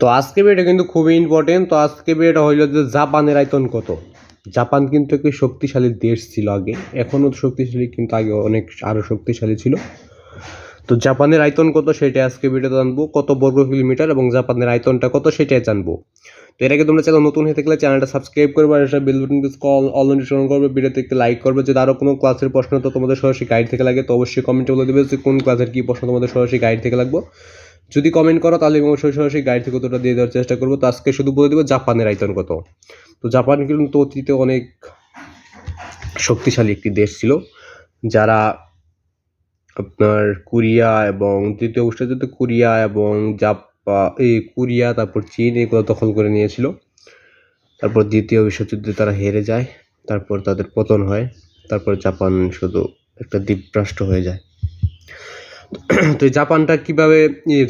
তো আজকে ভিডিওটা কিন্তু খুবই ইম্পর্টেন্ট তো আজকে ভিডিওটা হইল যে জাপানের আয়তন কত? জাপান কিন্তু একটি শক্তিশালী দেশ ছিল আগে। এখনও শক্তিশালী, কিন্তু আগে অনেক আরও শক্তিশালী ছিল। তো জাপানের আয়তন কত সেটা আজকে ভিডিওতে জানব। কত বর্গ কিলোমিটার এবং জাপানের আয়তনটা কত সেটাই জানব। তো এর আগে তোমরা চ্যানেল নতুন হয়ে থাকলে চ্যানেলটা সাবস্ক্রাইব করবে আর সেটা bell button call all notification করবে। ভিডিওতে একটু লাইক করবে। যদি আরও কোনো ক্লাসের প্রশ্ন তো তোমাদের সরাসরি গাইড থেকে লাগে, তো অবশ্যই কমেন্টে বলে দেবে যে কোন ক্লাসের কী প্রশ্ন তোমাদের সরাসরি গাইড থেকে লাগবে। যদি কমেন্ট করো তাহলে অবশ্যই সরাসরি গাইড থেকে উত্তরটা দিয়ে দেওয়ার চেষ্টা করব। তো আজকে শুধু বলে দেবো জাপানের আয়তন কত। তো জাপান কিন্তু অতীতে অনেক শক্তিশালী একটি দেশ ছিল, যারা আপনার কোরিয়া এবং দ্বিতীয় বিশ্বযুদ্ধে কোরিয়া এবং জাপা, এই কোরিয়া, তারপর চীন এগুলো দখল করে নিয়েছিল। তারপর দ্বিতীয় বিশ্বযুদ্ধে তারা হেরে যায়, তারপর তাদের পতন হয়, তারপর জাপান শুধু একটা দ্বীপরাষ্ট্র হয়ে যায়। তো জাপানটা কীভাবে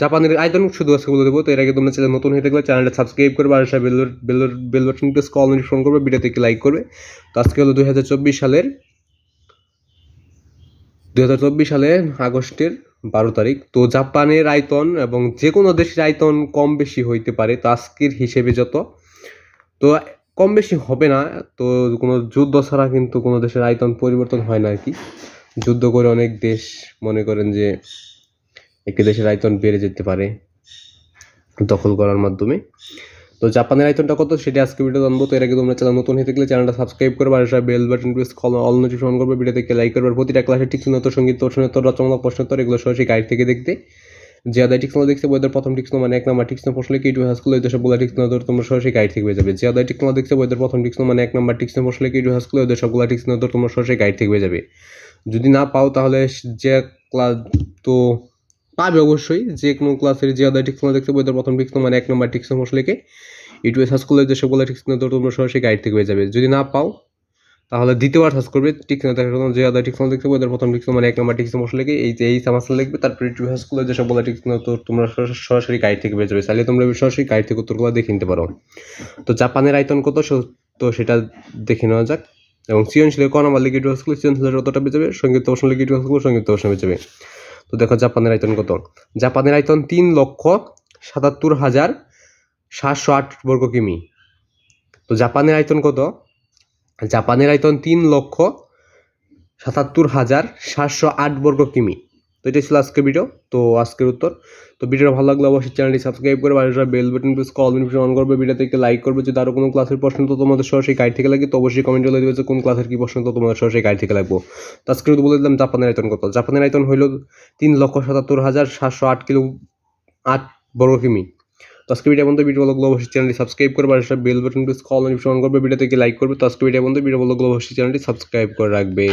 জাপানের আয়তন শুধু আজকে বলে দেবো, তো এর আগে তোমরা চ্যানেল নতুন হয়ে থাকলে চ্যানেলটা সাবস্ক্রাইব করবে, আর bell bell bell button press call notification করবে ভিডিওতে একটি লাইক করবে। তো আজকে হলো দুই হাজার চব্বিশ সালের, দুই হাজার চব্বিশ সালে আগস্টের বারো তারিখ। তো জাপানের আয়তন এবং যে কোনো দেশের আয়তন কম বেশি হইতে পারে, তো আজকের হিসেবে যত। তো কম বেশি হবে না, তো কোনো যুদ্ধ ছাড়া কিন্তু কোনো দেশের আয়তন পরিবর্তন হয় না আর কি। যুদ্ধ করে অনেক দেশ মনে করেন যে একটি দেশের আয়তন বেড়ে যেতে পারে দখল করার মাধ্যমে। তো জাপানের আয়তনটা কত সেটা আজকে ভিডিও জানব। তো এর আগে তোমরা চ্যানেল নতুন হয়ে থাকলে চ্যানেলটা সাবস্ক্রাইব করবে, আর bell button press all notification করবে ভিডিও থেকে লাইক করবে। প্রতিটা ক্লাসে ঠিক উত্তর সংগীত প্রশ্নোত্তর রচনামূলক প্রশ্নোত্তর এগুলো সরাসরি গাইড থেকে দেখতে। যে আদায় টিক্স দেখতে বইদের প্রথম টিক্স মানে এক নাম্বার টিক্স প্রশ্ন কি টু হাসকুল এই সবগুলো টিক্স নজর তোমরা সরাসরি গাইড থেকে যাবে। যে আদায় টিক্স দেখতে বইদের প্রথম টিক্স মানে এক নাম্বার টিক্স প্রশ্ন কি টু হাসকুল এই সবগুলো টিক্স নজর তোমরা সরাসরি গাইড থেকে যাবে। যদি না পাও তাহলে যে ক্লাস তো পাবে অবশ্যই। যে কোনো ক্লাসের যে আদায় টিক্স দেখতে বইদের প্রথম টিক্স মানে এক নম্বর টিক্স প্রশ্ন লিখে। ইউটিউবে সার্চ করলে যে সবগুলো টিক্স নজর তোমরা সরাসরি গাইড থেকে যাবে। যদি না পাও, তাহলে দ্বিতীয়বার সার্চ করবে না দেখার জন্য যে আদায় টিক্স দেখতে বইদের প্রথম টিক্স মানে এক নম্বর টিক্স প্রশ্ন লিখে। এই যে, এই সামাসল লিখবে, তারপরে ইউটিউবে সার্চ করলে যে সবগুলো টিক্স তো তোমরা সরাসরি- গাইড থেকে যাবে। চাইলে তোমরা সরাসরি গাইড থেকে উত্তরগুলো দেখে নিতে পারো। তো জাপানের আয়তন কত? তো সেটা দেখে নেওয়া যাক। এবং সৃজনশীল ক নাম্বার লিখিত স্কুল সৃজনশীলের কতটা বেঁচে যাবে সংগীত প্রশ্ন লিখিত স্কুল সংগীত প্রশ্ন বেঁচে যাবে। তো দেখো জাপানের আয়তন কত? জাপানের আয়তন তিন লক্ষ সাতাত্তর হাজার সাতশো আট বর্গ কিমি। তো জাপানের আয়তন কত? জাপানের আয়তন তিন লক্ষ সাতাত্তর হাজার সাতশো আট বর্গ কিমি। এটাই ছিল আজকের ভিডিও তো আজকের উত্তর। তো ভিডিওটা ভালো লাগলে অবশ্যই চ্যানেলটি সাবস্ক্রাইব করে বাড়িটা bell button press call notification on করবে। ভিডিওতে একটু লাইক করবে। যদি আরও কোনো ক্লাসের প্রশ্ন তো তোমাদের সরাসরি গাইড থেকে লাগে, তো অবশ্যই কমেন্ট বলে দেবে যে কোন ক্লাসের কি প্রশ্ন তো তোমাদের সরাসরি গাইড থেকে লাগবো। তো আজকে বলে দিলাম জাপানের আয়তন কত? জাপানের আয়তন হইল তিন লক্ষ সাতাত্তর হাজার সাতশো আট কিলো আট বর্গ কিমি। তো আজকে ভিডিও বন্ধু ভিডিও ভালো অবশ্যই চ্যানেলটি সাবস্ক্রাইব করবে আর bell button press call notification on করবে। ভিডিওতে লাইক করবে। তো আজকে ভিডিও বন্ধু ভিডিও ভালো অবশ্যই চ্যানেলটি সাবস্ক্রাইব করে রাখবে।